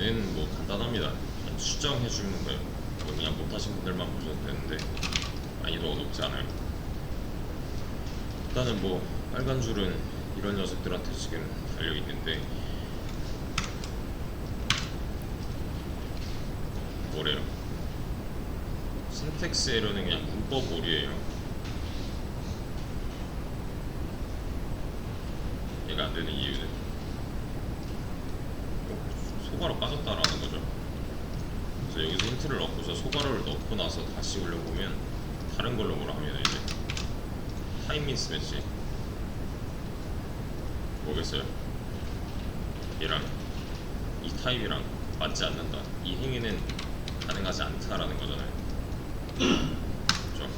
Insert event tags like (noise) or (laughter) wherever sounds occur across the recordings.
얘는 뭐 간단합니다. 수정해 주는 거예요. 그냥 못하신 분들만 보셔도 되는데 난이도가 높지 않아요. 일단은 뭐 빨간 줄은 이런 녀석들한테 지금 달려 있는데 뭐래요? 신텍스 에러는 그냥 문법 오류예요. 얘가 안 되는 이유는 어, 소가로 빠졌다라는 거죠. 그래서 여기서 힌트를 넣고서 소가로를 넣고 나서 다시 올려보면 다른 걸로 뭐라 합니다 이제 타임 미스매치 뭐겠어요? 얘랑 이 타입이랑 맞지 않는다. 이 행위는 가능하지 않다라는 거잖아요. (clears throat) 그렇죠?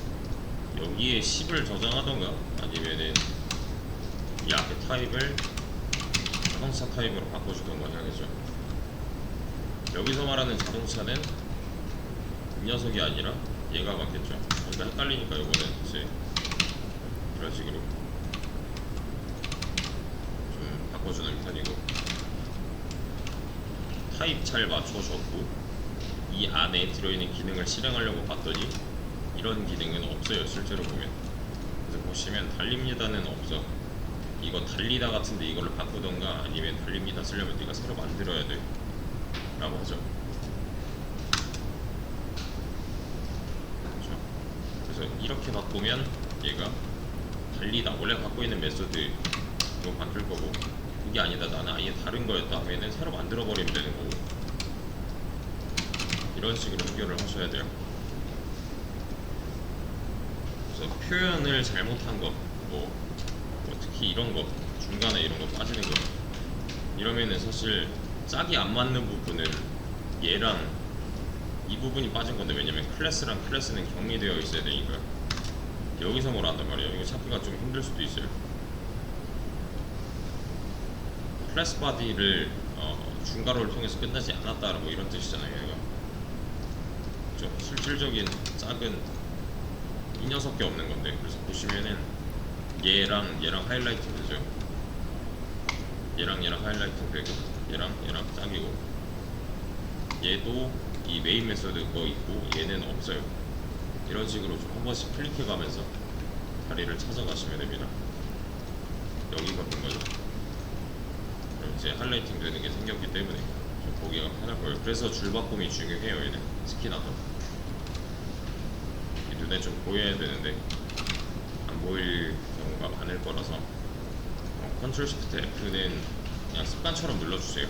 여기에 10을 저장하던가 아니면은 이 앞에 타입을 자동차 타입으로 바꿔주던가 해야겠죠. 여기서 말하는 자동차는 이 녀석이 아니라 얘가 맞겠죠. 그러니까 헷갈리니까 이거는 이제 이런 식으로 좀 바꿔주는 편이고. 타입 잘 맞춰줬고 이 안에 들어있는 기능을 실행하려고 봤더니 이런 기능은 없어요 실제로 보면. 그래서 보시면 달립니다는 없어. 이거 달리다 같은데 이걸로 바꾸던가 아니면 달립니다 쓰려면 네가 새로 만들어야 돼 라고 하죠. 그렇죠. 그래서 이렇게 바꾸면 얘가 달리다. 원래 갖고 있는 메소드 이거 바뀔 거고 이게 아니다. 나는 아예 다른 거였다. 하면은 새로 만들어 버리면 되는 거고. 이런 식으로 해결을 하셔야 돼요. 그래서 표현을 잘못한 거, 뭐, 뭐 특히 이런 거, 중간에 이런 거 빠지는 거, 이러면은 사실 짝이 안 맞는 부분을 얘랑 이 부분이 빠진 건데 왜냐면 클래스랑 클래스는 격리되어 있어야 되니까 여기서 뭘 한단 말이에요. 이거 찾기가 좀 힘들 수도 있어요. 클래스 바디를 어, 중괄호를 통해서 끝나지 않았다 뭐 이런 뜻이잖아요. 얘가. 그죠? 실질적인 짝은 이 녀석밖에 없는 건데 그래서 보시면은 얘랑 얘랑 하이라이트 되죠 얘랑 얘랑 하이라이트 되고 얘랑 얘랑 짝이고. 얘도 이 메인 메소드 거 있고 얘는 없어요. 이런 식으로 좀 한 번씩 클릭해 가면서 다리를 찾아가시면 됩니다. 여기가 본 거죠? 그럼 이제 하이라이팅 되는 게 생겼기 때문에 좀 보기가 편할 거예요. 그래서 줄바꿈이 중요해요 얘는. 이 눈에 좀 보여야 되는데 안 보일 경우가 많을 거라서. 어, 컨트롤 시프트 F는 그냥 습관처럼 눌러주세요